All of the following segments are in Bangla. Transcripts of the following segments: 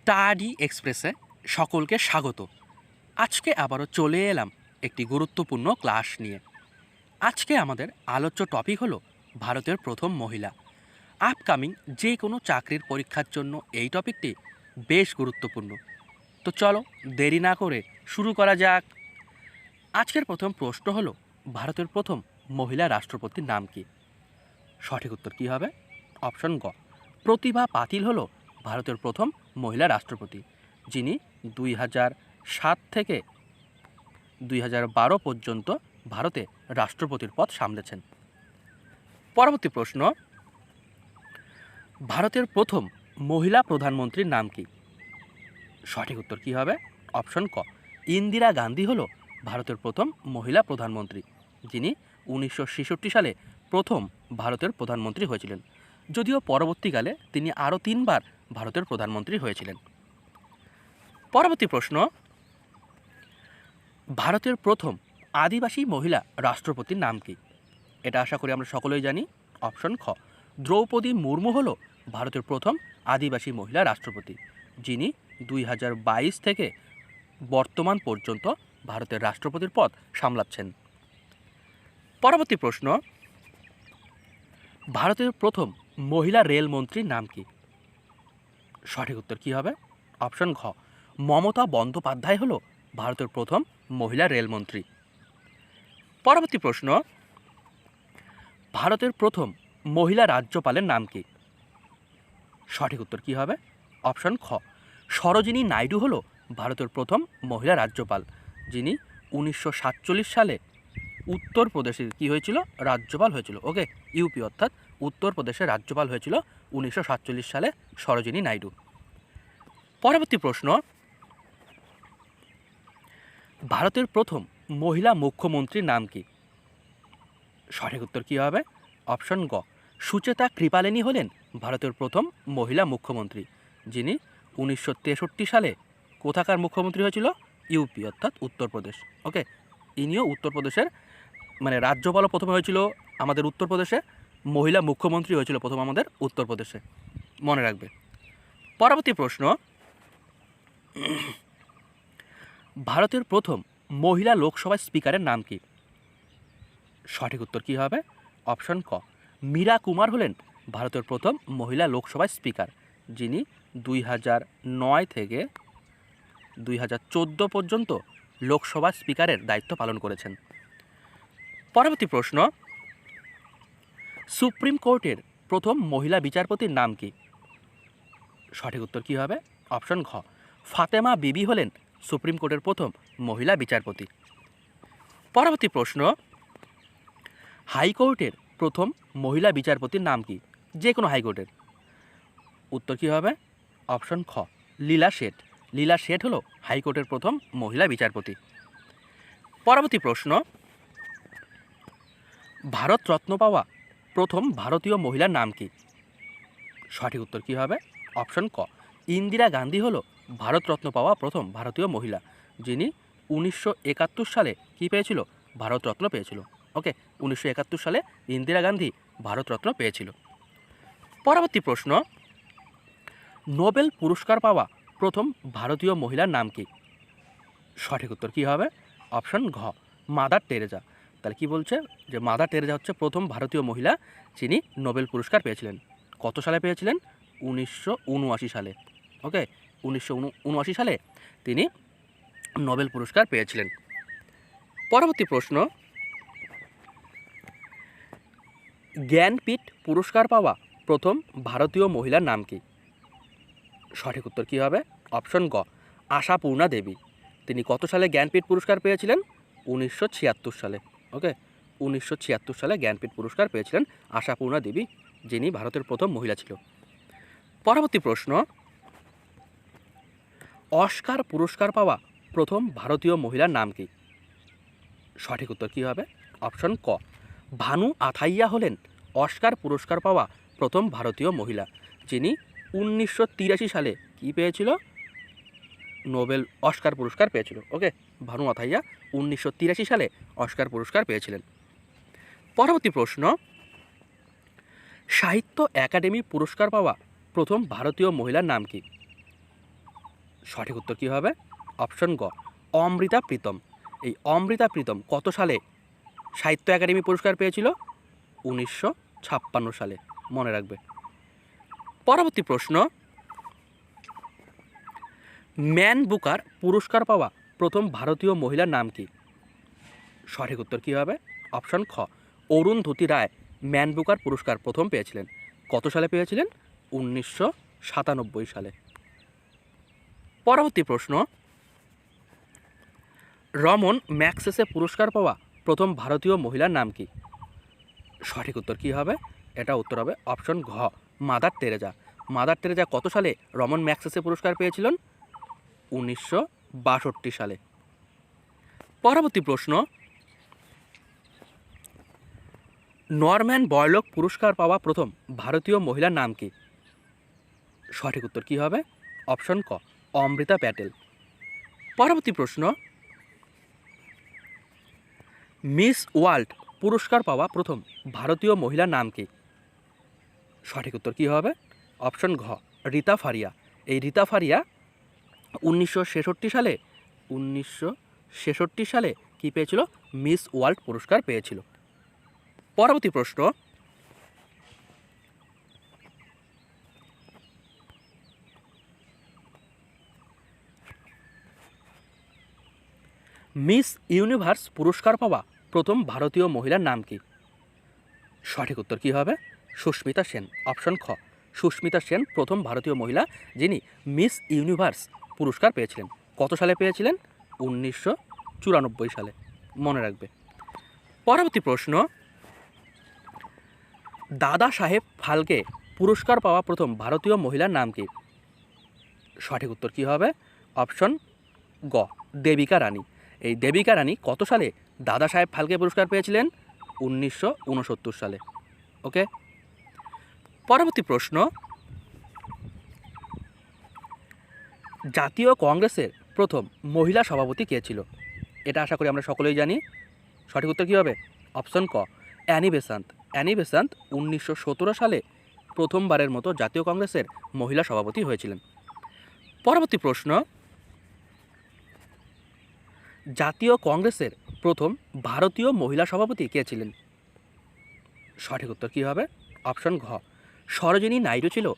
স্টাডি এক্সপ্রেসে সকলকে স্বাগত। আজকে আবারও চলে এলাম একটি গুরুত্বপূর্ণ ক্লাস নিয়ে। আজকে আমাদের আলোচ্য টপিক হলো ভারতের প্রথম মহিলা। আপকামিং যে কোনো চাকরির পরীক্ষার জন্য এই টপিকটি বেশ গুরুত্বপূর্ণ। তো চলো দেরি না করে শুরু করা যাক। আজকের প্রথম প্রশ্ন হলো, ভারতের প্রথম মহিলা রাষ্ট্রপতির নাম কি? সঠিক উত্তর কী হবে? অপশন গ। প্রতিভা পাতিল হলো ভারতের প্রথম মহিলা রাষ্ট্রপতি, যিনি দুই হাজার সাত থেকে দুই হাজার বারো পর্যন্ত ভারতে রাষ্ট্রপতির পদ সামলেছেন। পরবর্তী প্রশ্ন, ভারতের প্রথম মহিলা প্রধানমন্ত্রীর নাম কি? সঠিক উত্তর কী হবে? অপশন ক, ইন্দিরা গান্ধী হল ভারতের প্রথম মহিলা প্রধানমন্ত্রী, যিনি উনিশশো ছেষট্টি সালে প্রথম ভারতের প্রধানমন্ত্রী হয়েছিলেন। যদিও পরবর্তীকালে তিনি আরও তিনবার ভারতের প্রধানমন্ত্রী হয়েছিলেন। পরবর্তী প্রশ্ন, ভারতের প্রথম আদিবাসী মহিলা রাষ্ট্রপতির নাম কি? এটা আশা করি আমরা সকলেই জানি। অপশন খ, দ্রৌপদী মুর্মু হল ভারতের প্রথম আদিবাসী মহিলা রাষ্ট্রপতি, যিনি দুই হাজার বাইশ থেকে বর্তমান পর্যন্ত ভারতের রাষ্ট্রপতির পদ সামলাচ্ছেন। পরবর্তী প্রশ্ন, ভারতের প্রথম মহিলা রেলমন্ত্রীর নাম কি? সঠিক উত্তর কী হবে? অপশন ঘ। মমতা বন্দ্যোপাধ্যায় হল ভারতের প্রথম মহিলা রেলমন্ত্রী পরবর্তী প্রশ্ন। ভারতের প্রথম মহিলা রাজ্যপালের নাম কি? সঠিক উত্তর কী হবে? অপশন খ। সরোজিনী নাইডু হল ভারতের প্রথম মহিলা রাজ্যপাল, যিনি উনিশশো সাতচল্লিশ সালে উত্তরপ্রদেশের কী হয়েছিল? রাজ্যপাল হয়েছিল। ওকে, ইউপি অর্থাৎ উত্তরপ্রদেশের রাজ্যপাল হয়েছিল উনিশশো সাতচল্লিশ সালে সরোজিনী নাইডু। পরবর্তী প্রশ্ন, ভারতের প্রথম মহিলা মুখ্যমন্ত্রীর নাম কি? সঠিক উত্তর কী হবে? অপশন গ, সুচেতা কৃপালিনী হলেন ভারতের প্রথম মহিলা মুখ্যমন্ত্রী, যিনি উনিশশো তেষট্টি সালে কোথাকার মুখ্যমন্ত্রী হয়েছিল? ইউপি, অর্থাৎ উত্তরপ্রদেশ ওকে, ইনিও উত্তরপ্রদেশের মানে রাজ্যপালও প্রথমে হয়েছিল আমাদের উত্তরপ্রদেশে মহিলা মুখ্যমন্ত্রী হয়েছিল প্রথম আমাদের উত্তরপ্রদেশে। মনে রাখবে। পরবর্তী প্রশ্ন। ভারতের প্রথম মহিলা লোকসভা স্পিকারের নাম কি? সঠিক উত্তর কী হবে? অপশন ক। মীরা কুমার হলেন ভারতের প্রথম মহিলা লোকসভা স্পিকার, যিনি দুই হাজার নয় থেকে দুই হাজার চোদ্দ পর্যন্ত লোকসভা স্পিকারের দায়িত্ব পালন করেছেন। পরবর্তী প্রশ্ন। সুপ্রিম কোর্টের প্রথম মহিলা বিচারপতির নাম কি? সঠিক উত্তর কী হবে? অপশন ঘ। ফাতেমা বিবি হলেন সুপ্রিম কোর্টের প্রথম মহিলা বিচারপতি। পরবর্তী প্রশ্ন। হাইকোর্টের প্রথম মহিলা বিচারপতির নাম কি? যে কোনো হাইকোর্টের। উত্তর কী হবে? অপশন খ। লীলা শেঠ লীলা শেঠ হলো হাইকোর্টের প্রথম মহিলা বিচারপতি। পরবর্তী প্রশ্ন। ভারত রত্ন পাওয়া প্রথম ভারতীয় মহিলার নাম কি? সঠিক উত্তর কী হবে? অপশন ক। ইন্দিরা গান্ধী হলো ভারতরত্ন পাওয়া প্রথম ভারতীয় মহিলা, যিনি উনিশশো একাত্তর সালে কী পেয়েছিল? ভারতরত্ন পেয়েছিল। ওকে উনিশশো একাত্তর সালে ইন্দিরা গান্ধী ভারতরত্ন পেয়েছিল। পরবর্তী প্রশ্ন। নোবেল পুরস্কার পাওয়া প্রথম ভারতীয় মহিলার নাম কি? সঠিক উত্তর কী হবে? অপশন ঘ, মাদার টেরেজা। তাহলে কি বলছে? যে মাদার টেরেজা হচ্ছে প্রথম ভারতীয় মহিলা যিনি নোবেল পুরস্কার পেয়েছিলেন। কত সালে পেয়েছিলেন? উনিশশো উনআশি সালে। ওকে উনিশশো উনআশি সালে তিনি নোবেল পুরস্কার পেয়েছিলেন। পরবর্তী প্রশ্ন। জ্ঞানপীঠ পুরস্কার পাওয়া প্রথম ভারতীয় মহিলার নাম কি? সঠিক উত্তর কী হবে? অপশন গ, আশাপূর্ণা দেবী। তিনি কত সালে জ্ঞানপীঠ পুরস্কার পেয়েছিলেন? উনিশশো ছিয়াত্তর সালে। ওকে? উনিশশো ছিয়াত্তর সালে জ্ঞানপীঠ পুরস্কার পেয়েছিলেন আশাপূর্ণা দেবী, যিনি ভারতের প্রথম মহিলা ছিল। পরবর্তী প্রশ্ন। অস্কার পুরস্কার পাওয়া প্রথম ভারতীয় মহিলার নাম কি? সঠিক উত্তর কী হবে? অপশন ক। ভানু আথাইয়া হলেন অস্কার পুরস্কার পাওয়া প্রথম ভারতীয় মহিলা, যিনি উনিশশো তিরাশি সালে কি পেয়েছিল? নোবেল অস্কার পুরস্কার পেয়েছিল, ওকে? ভানু আথাইয়া উনিশশো সালে অস্কার পুরস্কার পেয়েছিলেন। পরবর্তী প্রশ্ন, সাহিত্য একাডেমি পুরস্কার পাওয়া প্রথম ভারতীয় মহিলার নাম কি? সঠিক উত্তর কী হবে? অপশন গ, অমৃতা প্রীতম। এই অমৃতা প্রীতম কত সালে সাহিত্য একাডেমি পুরস্কার পেয়েছিল? উনিশশো ছাপ্পান্ন সালে। মনে রাখবে। পরবর্তী প্রশ্ন ম্যান বুকার পুরস্কার পাওয়া প্রথম ভারতীয় মহিলার নাম কি? সঠিক উত্তর কী হবে? অপশন খ অরুণধতী রায়, ম্যান বুকার পুরস্কার প্রথম পেয়েছিলেন। কত সালে পেয়েছিলেন? উনিশশো সাতানব্বই সালে। পরবর্তী প্রশ্ন, রমন ম্যাক্সেসে পুরস্কার পাওয়া প্রথম ভারতীয় মহিলার নাম কি? সঠিক উত্তর কী হবে? এটা উত্তর হবে অপশন ঘ, মাদার তেরেজা। মাদার তেরেজা কত সালে রমন ম্যাক্সেসে পুরস্কার পেয়েছিলেন? উনিশশো বাষট্টি সালে। পরবর্তী প্রশ্ন, নরম্যান বয়লক পুরস্কার পাওয়া প্রথম ভারতীয় মহিলার নাম কি? সঠিক উত্তর কী হবে? অপশন ক, অমৃতা প্যাটেল। পরবর্তী প্রশ্ন, মিস ওয়ার্ল্ড পুরস্কার পাওয়া প্রথম ভারতীয় মহিলার নাম কি? সঠিক উত্তর কী হবে? অপশন ঘ, রীতা ফারিয়া। এই রীতা ফারিয়া উনিশশো ছেষট্টি সালে, উনিশশো ছেষট্টি সালে কি পেয়েছিল? মিস ওয়ার্ল্ড পুরস্কার পেয়েছিল। পরবর্তী প্রশ্ন। মিস ইউনিভার্স পুরস্কার পাওয়া প্রথম ভারতীয় মহিলার নাম কি? সঠিক উত্তর কী হবে? সুস্মিতা সেন, অপশন খ। সুস্মিতা সেন প্রথম ভারতীয় মহিলা যিনি মিস ইউনিভার্স পুরস্কার পেয়েছিলেন। কত সালে পেয়েছিলেন? উনিশশো চুরানব্বই সালে। মনে রাখবে। পরবর্তী প্রশ্ন। দাদা সাহেব ফালকে পুরস্কার পাওয়া প্রথম ভারতীয় মহিলার নাম কি? সঠিক উত্তর কী হবে? অপশন গ, দেবিকা রানী। এই দেবিকা রানী কত সালে দাদা সাহেব ফালকে পুরস্কার পেয়েছিলেন? উনিশশো উনসত্তর সালে। ওকে? পরবর্তী প্রশ্ন। জাতীয় কংগ্রেসের প্রথম মহিলা সভাপতি কে ছিল? এটা আশা করি আমরা সকলেই জানি। সঠিক উত্তর কী হবে? অপশন ক, অ্যানি বেসান্ত। অ্যানি বেসান্ত উনিশশো সতেরো সালে প্রথমবারের মতো জাতীয় কংগ্রেসের মহিলা সভাপতি হয়েছিলেন। পরবর্তী প্রশ্ন, জাতীয় কংগ্রেসের প্রথম ভারতীয় মহিলা সভাপতি কে ছিলেন? সঠিক উত্তর কী হবে? অপশন ঘ, সরোজিনী নাইডু ছিল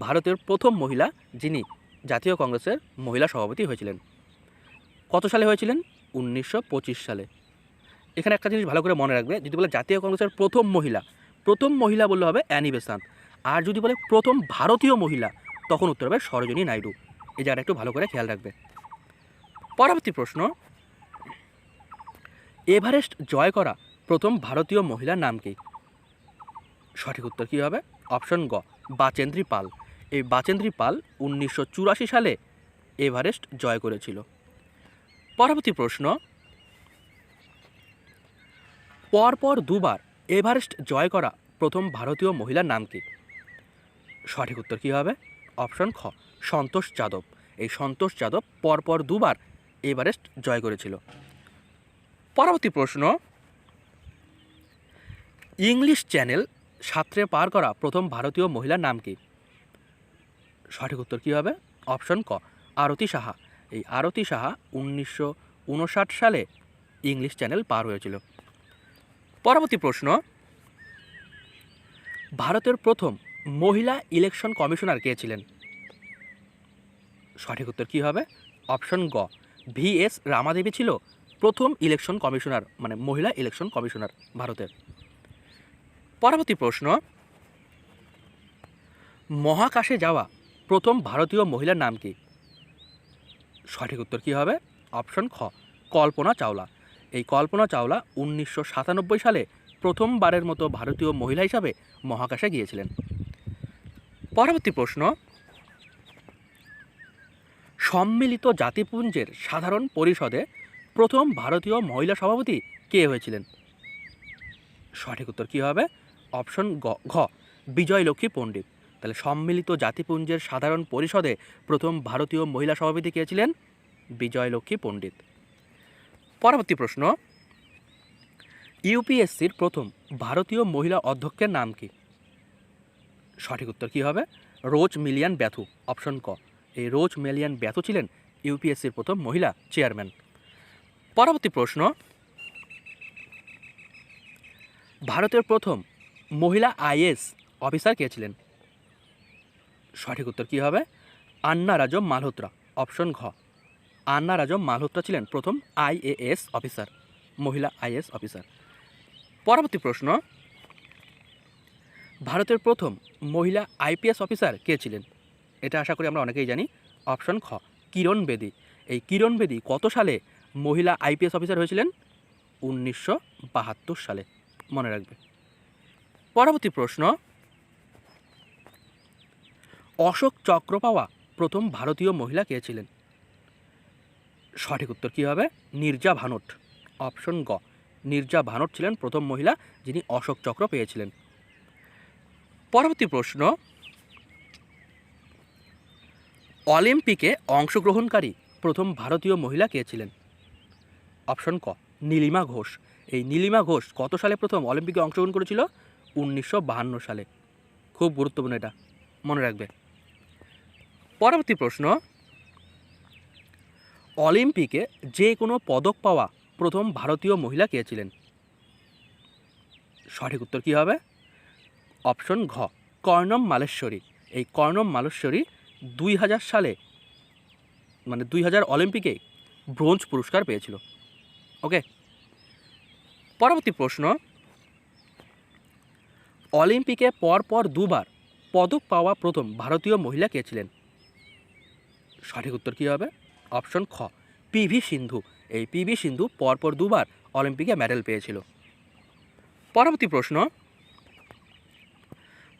ভারতের প্রথম মহিলা যিনি জাতীয় কংগ্রেসের মহিলা সভাপতি হয়েছিলেন। কত সালে হয়েছিলেন? উনিশশো পঁচিশ সালে। এখানে একটা জিনিস ভালো করে মনে রাখবে, যদি বলে জাতীয় কংগ্রেসের প্রথম মহিলা প্রথম মহিলা বললে হবে অ্যানি বেসান্ত। আর যদি বলে প্রথম ভারতীয় মহিলা, তখন উত্তর হবে সরোজিনী নাইডু। এই জায়গাটা একটু ভালো করে খেয়াল রাখবে। পরবর্তী প্রশ্ন, এভারেস্ট জয় করা প্রথম ভারতীয় মহিলার নাম কি? সঠিক উত্তর কী হবে? অপশন গ, বাচেন্দ্রী পাল। এই বাচেন্দ্রী পাল উনিশশো চুরাশি সালে এভারেস্ট জয় করেছিল। পরবর্তী প্রশ্ন, পরপর দুবার এভারেস্ট জয় করা প্রথম ভারতীয় মহিলার নাম কি? সঠিক উত্তর কী হবে? অপশন খ, সন্তোষ যাদব। এই সন্তোষ যাদব পরপর দুবার এভারেস্ট জয় করেছিল। পরবর্তী প্রশ্ন, ইংলিশ চ্যানেল সাঁতরে পার করা প্রথম ভারতীয় মহিলার নাম কি? সঠিক উত্তর কী হবে? অপশন ক, আরতি সাহা। এই আরতি সাহা উনিশশো উনষাট সালে ইংলিশ চ্যানেল পার হয়েছিল। পরবর্তী প্রশ্ন, ভারতের প্রথম মহিলা ইলেকশন কমিশনার কে ছিলেন? সঠিক উত্তর কী হবে? অপশন গ, ভি এস রামাদেবী ছিল প্রথম ইলেকশন কমিশনার মানে মহিলা ইলেকশন কমিশনার ভারতের। পরবর্তী প্রশ্ন, মহাকাশে যাওয়া প্রথম ভারতীয় মহিলার নাম কি? সঠিক উত্তর কী হবে? অপশন খ, কল্পনা চাওলা। এই কল্পনা চাওলা উনিশশো সাতানব্বই সালে প্রথমবারের মতো ভারতীয় মহিলা হিসাবে মহাকাশে গিয়েছিলেন। পরবর্তী প্রশ্ন, সম্মিলিত জাতিপুঞ্জের সাধারণ পরিষদে প্রথম ভারতীয় মহিলা সভাপতি কে হয়েছিলেন? সঠিক উত্তর কী হবে? অপশন গ, ঘ, বিজয়লক্ষ্মী পণ্ডিত। তাহলে সম্মিলিত জাতিপুঞ্জের সাধারণ পরিষদে প্রথম ভারতীয় মহিলা সভাপতি কে ছিলেন? বিজয়লক্ষ্মী পণ্ডিত। পরবর্তী প্রশ্ন। ইউপিএসসির প্রথম ভারতীয় মহিলা অধ্যক্ষের নাম কি? সঠিক উত্তর কী হবে? রোজ মিলিয়ান ব্যাথু, অপশন ক। এই রোজ মিলিয়ান ব্যাথ ছিলেন ইউপিএসসির প্রথম মহিলা চেয়ারম্যান। পরবর্তী প্রশ্ন। ভারতের প্রথম মহিলা আইএস অফিসার কে ছিলেন? সঠিক উত্তর কী হবে? আন্না রাজম মালহোত্রা, অপশন ঘ। আন্না রাজম মালহোত্রা ছিলেন প্রথম আইএএস অফিসার, মহিলা আইএস অফিসার। পরবর্তী প্রশ্ন, ভারতের প্রথম মহিলা আইপিএস অফিসার কে ছিলেন? এটা আশা করি আমরা অনেকেই জানি। অপশন খ কিরণ বেদি। এই কিরণ বেদি কত সালে মহিলা আইপিএস অফিসার হয়েছিলেন? উনিশশো বাহাত্তর সালে। মনে রাখবে। পরবর্তী প্রশ্ন অশোক চক্র পাওয়া প্রথম ভারতীয় মহিলা কে ছিলেন? সঠিক উত্তর কী হবে? নির্জা ভানট। অপশন গ। নির্জা ভানট ছিলেন প্রথম মহিলা যিনি অশোক চক্র পেয়েছিলেন। পরবর্তী প্রশ্ন। অলিম্পিকে অংশগ্রহণকারী প্রথম ভারতীয় মহিলা কে ছিলেন? অপশন ক। নীলিমা ঘোষ। এই নীলিমা ঘোষ কত সালে প্রথম অলিম্পিকে অংশগ্রহণ করেছিল? উনিশশো সালে। খুব গুরুত্বপূর্ণ এটা। মনে রাখবে। পরবর্তী প্রশ্ন, অলিম্পিকে যে কোনো পদক পাওয়া প্রথম ভারতীয় মহিলা কে ছিলেন? সঠিক উত্তর কী হবে? অপশন ঘ, কর্ণম মালেশ্বরী। এই কর্ণম মালেশ্বরী দুই হাজার সালে মানে দুই হাজার অলিম্পিকে ব্রোঞ্জ পুরস্কার পেয়েছিল। ওকে? পরবর্তী প্রশ্ন, অলিম্পিকে পরপর দুবার পদক পাওয়া প্রথম ভারতীয় মহিলা কে ছিলেন? সঠিক উত্তর কী হবে? অপশন খ পিভি সিন্ধু। এই পিভি সিন্ধু পরপর দুবার অলিম্পিকে মেডেল পেয়েছিল। পরবর্তী প্রশ্ন,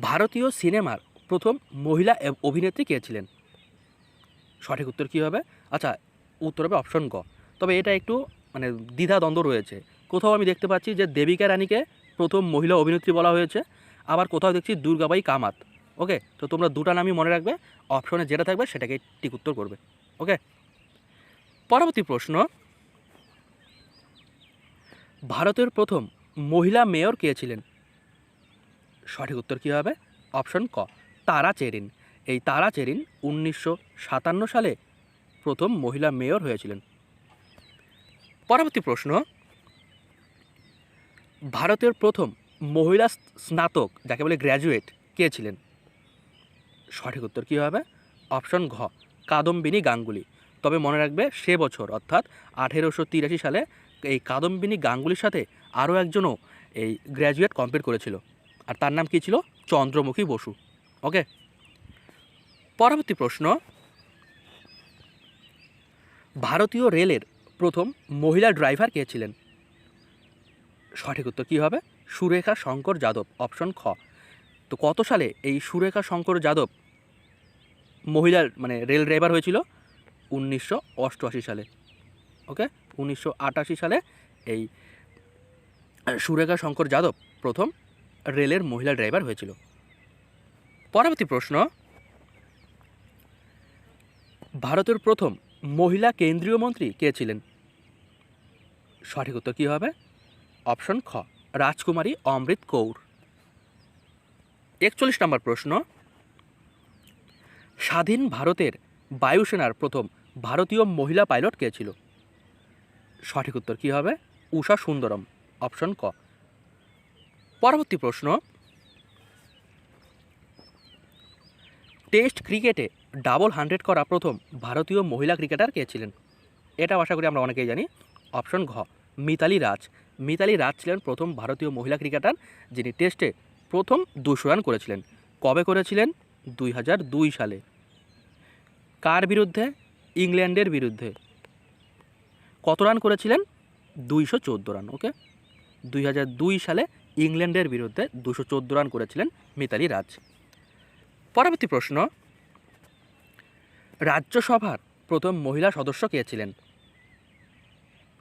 ভারতীয় সিনেমার প্রথম মহিলা অভিনেত্রী কে ছিলেন? সঠিক উত্তর কী হবে? আচ্ছা উত্তর হবে অপশন গ। তবে এটা একটু মানে দ্বিধা দ্বন্দ্ব রয়েছে। কোথাও আমি দেখতে পাচ্ছি যে দেবিকা রানীকে প্রথম মহিলা অভিনেত্রী বলা হয়েছে। আবার কোথাও দেখছি দুর্গাবাই কামাত। ওকে? তো তোমরা দুটা নামই মনে রাখবে অপশনে যেটা থাকবে সেটাকে ঠিক উত্তর করবে, ওকে? পরবর্তী প্রশ্ন। ভারতের প্রথম মহিলা মেয়র কে ছিলেন? সঠিক উত্তর কী হবে? অপশন ক, তারা চেরিন। এই তারা চেরিন উনিশশো সাতান্ন সালে প্রথম মহিলা মেয়র হয়েছিলেন। পরবর্তী প্রশ্ন। ভারতের প্রথম মহিলা স্নাতক, যাকে বলে গ্র্যাজুয়েট কে ছিলেন? সঠিক উত্তর কী হবে? অপশন ঘ, কাদম্বিনী গাঙ্গুলি। তবে মনে রাখবে, সে বছর, অর্থাৎ আঠেরোশো তিরাশি সালে এই কাদম্বিনী গাঙ্গুলির সাথে আরও একজনও এই গ্র্যাজুয়েট কমপ্লিট করেছিল। আর তার নাম কী ছিল? চন্দ্রমুখী বসু। ওকে? পরবর্তী প্রশ্ন। ভারতীয় রেলের প্রথম মহিলা ড্রাইভার কে ছিলেন? সঠিক উত্তর কী হবে? সুরেখা শঙ্কর যাদব। অপশন খ তো কত সালে এই সুরেখা শঙ্কর যাদব মহিলার মানে রেল ড্রাইভার হয়েছিল? উনিশশো অষ্টআশি সালে। ওকে? উনিশশো আটাশি সালে এই সুরেখা শঙ্কর যাদব প্রথম রেলের মহিলা ড্রাইভার হয়েছিল। পরবর্তী প্রশ্ন। ভারতের প্রথম মহিলা কেন্দ্রীয় মন্ত্রী কে ছিলেন? সঠিক উত্তর কী হবে? অপশন খ, রাজকুমারী অমৃত কৌর। একচল্লিশ নম্বর প্রশ্ন। স্বাধীন ভারতের বায়ুসেনার প্রথম ভারতীয় মহিলা পাইলট কে ছিল? সঠিক উত্তর কী হবে? উষা সুন্দরম। অপশন ক। পরবর্তী প্রশ্ন। টেস্ট ক্রিকেটে ডাবল হান্ড্রেড করা প্রথম ভারতীয় মহিলা ক্রিকেটার কে ছিলেন? এটা আশা করি আমরা অনেকেই জানি। অপশন ঘ। মিতালি রাজ। মিতালি রাজ ছিলেন প্রথম ভারতীয় মহিলা ক্রিকেটার যিনি টেস্টে প্রথম দুশো রান করেছিলেন। কবে করেছিলেন? দুই হাজার দুই সালে। কার বিরুদ্ধে? ইংল্যান্ডের বিরুদ্ধে। কত রান করেছিলেন? দুইশো চোদ্দ রান, ওকে? দুই হাজার দুই সালে ইংল্যান্ডের বিরুদ্ধে দুশো রান করেছিলেন মিতালি রাজ। পরবর্তী প্রশ্ন। রাজ্যসভার প্রথম মহিলা সদস্য কে ছিলেন?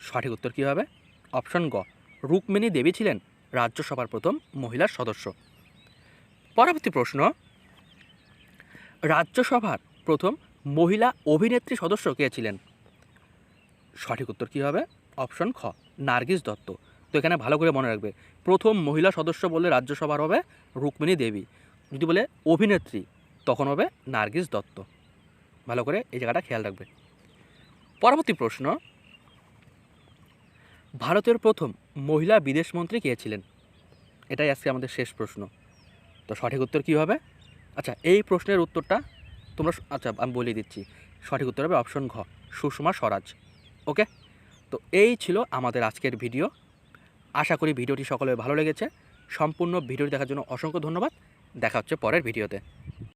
সঠিক উত্তর কী হবে? অপশন গ। রুক্মিণী দেবী ছিলেন। রাজ্যসভার প্রথম মহিলা সদস্য। পরবর্তী প্রশ্ন। রাজ্যসভার প্রথম মহিলা অভিনেত্রী সদস্য কে ছিলেন? সঠিক উত্তর কী হবে? অপশন খ, নার্গিস দত্ত। তো এখানে ভালো করে মনে রাখবে, প্রথম মহিলা সদস্য বললে রাজ্যসভার হবে রুক্মিণী দেবী। যদি বলে অভিনেত্রী, তখন হবে নার্গিস দত্ত। ভালো করে এই জায়গাটা খেয়াল রাখবে। পরবর্তী প্রশ্ন। ভারতের প্রথম মহিলা বিদেশমন্ত্রী কে ছিলেন? এটাই আজকে আমাদের শেষ প্রশ্ন। তো সঠিক উত্তর কী হবে? আচ্ছা এই প্রশ্নের উত্তরটা তোমরা আচ্ছা আমি বলে দিচ্ছি। সঠিক উত্তর হবে অপশন ঘ, সুষমা স্বরাজ। ওকে? তো এই ছিল আমাদের আজকের ভিডিও। আশা করি ভিডিওটি সকলের ভালো লেগেছে। সম্পূর্ণ ভিডিওটি দেখার জন্য অসংখ্য ধন্যবাদ। দেখা হচ্ছে পরের ভিডিওতে।